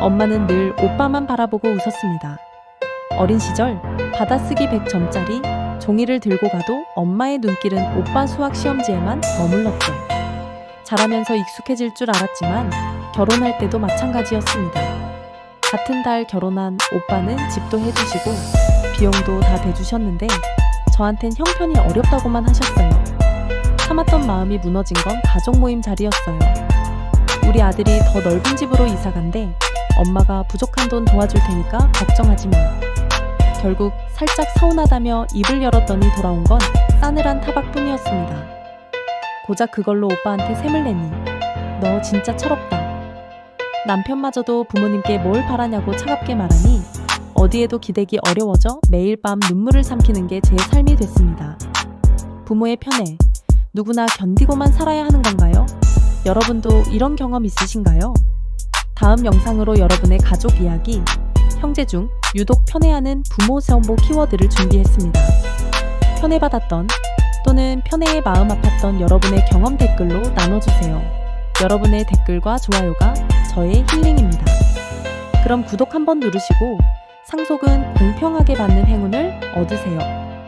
엄마는 늘 오빠만 바라보고 웃었습니다. 어린 시절 받아쓰기 100점짜리 종이를 들고 가도 엄마의 눈길은 오빠 수학 시험지에만 머물렀죠. 자라면서 익숙해질 줄 알았지만 결혼할 때도 마찬가지였습니다. 같은 달 결혼한 오빠는 집도 해주시고 비용도 다 대주셨는데 저한텐 형편이 어렵다고만 하셨어요. 참았던 마음이 무너진 건 가족 모임 자리였어요. 우리 아들이 더 넓은 집으로 이사 간대 엄마가 부족한 돈 도와줄 테니까 걱정하지 마. 결국 살짝 서운하다며 입을 열었더니 돌아온 건 싸늘한 타박뿐이었습니다. 고작 그걸로 오빠한테 샘을 내니 너 진짜 철없다. 남편마저도 부모님께 뭘 바라냐고 차갑게 말하니 어디에도 기대기 어려워져 매일 밤 눈물을 삼키는 게 제 삶이 됐습니다. 부모의 편애 누구나 견디고만 살아야 하는 건가요? 여러분도 이런 경험 있으신가요? 다음 영상으로 여러분의 가족 이야기, 형제 중 유독 편애하는 부모 정보 키워드를 준비했습니다. 편애받았던 또는 편애에 마음 아팠던 여러분의 경험 댓글로 나눠주세요. 여러분의 댓글과 좋아요가 저의 힐링입니다. 그럼 구독 한번 누르시고 상속은 공평하게 받는 행운을 얻으세요.